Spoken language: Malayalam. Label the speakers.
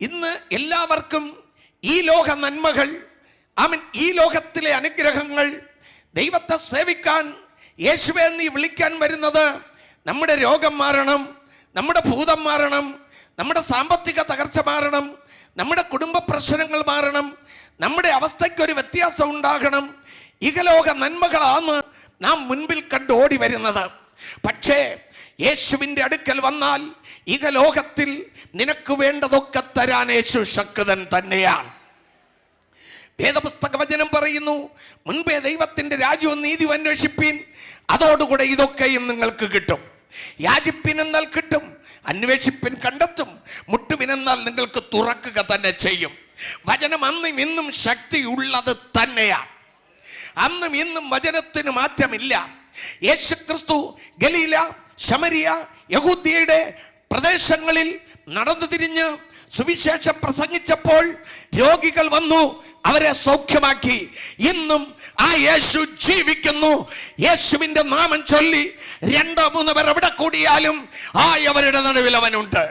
Speaker 1: ഇന്ന് എല്ലാവർക്കും ഈ ലോക നന്മകൾ ആമൻ ഈ ലോകത്തിലെ അനുഗ്രഹങ്ങൾ ദൈവത്തെ സേവിക്കാൻ യേശുവെ നീ വിളിക്കാൻ വരുന്നത് നമ്മുടെ രോഗം മാറണം നമ്മുടെ ഭൂതം മാറണം നമ്മുടെ സാമ്പത്തിക തകർച്ച മാറണം നമ്മുടെ കുടുംബ പ്രശ്നങ്ങൾ മാറണം നമ്മുടെ അവസ്ഥയ്ക്കൊരു വ്യത്യാസം ഉണ്ടാകണം. ഇഹലോക നന്മകളാണ് നാം മുൻപിൽ കണ്ട് ഓടി വരുന്നത്. പക്ഷേ യേശുവിന്റെ അടുക്കൽ വന്നാൽ ഇഹലോകത്തിൽ നിനക്ക് വേണ്ടതൊക്കെ തരാൻ യേശു ശക്തൻ തന്നെയാണ് വേദപുസ്തക വചനം പറയുന്നു മുൻപേ ദൈവത്തിന്റെ രാജ്യവും നീതി അന്വേഷിപ്പീൻ അതോടുകൂടെ ഇതൊക്കെയും നിങ്ങൾക്ക് കിട്ടും. യാചിപ്പിൻ എന്നാൽ കിട്ടും അന്വേഷിപ്പിൻ കണ്ടെത്തും മുട്ടുവിനെന്നാൽ നിങ്ങൾക്ക് തുറക്കുക തന്നെ ചെയ്യും. വചനം അന്നും ഇന്നും ശക്തിയുള്ളത് തന്നെയാണ് അന്നും ഇന്നും വചനത്തിന് മാറ്റമില്ല. യേശുക്രിസ്തു ഗലീല ശമരിയ യഹൂദിയയുടെ പ്രദേശങ്ങളിൽ നടന്നു തിരിഞ്ഞ് സുവിശേഷം പ്രസംഗിച്ചപ്പോൾ രോഗികൾ വന്നു അവരെ സൗഖ്യമാക്കി. ഇന്നും ആ യേശു ജീവിക്കുന്നു. യേശുവിന്റെ നാമം ചൊല്ലി രണ്ടോ മൂന്നോ പേർ എവിടെ കൂടിയാലും ആ അവരുടെ നടുവിൽ അവനുണ്ട്.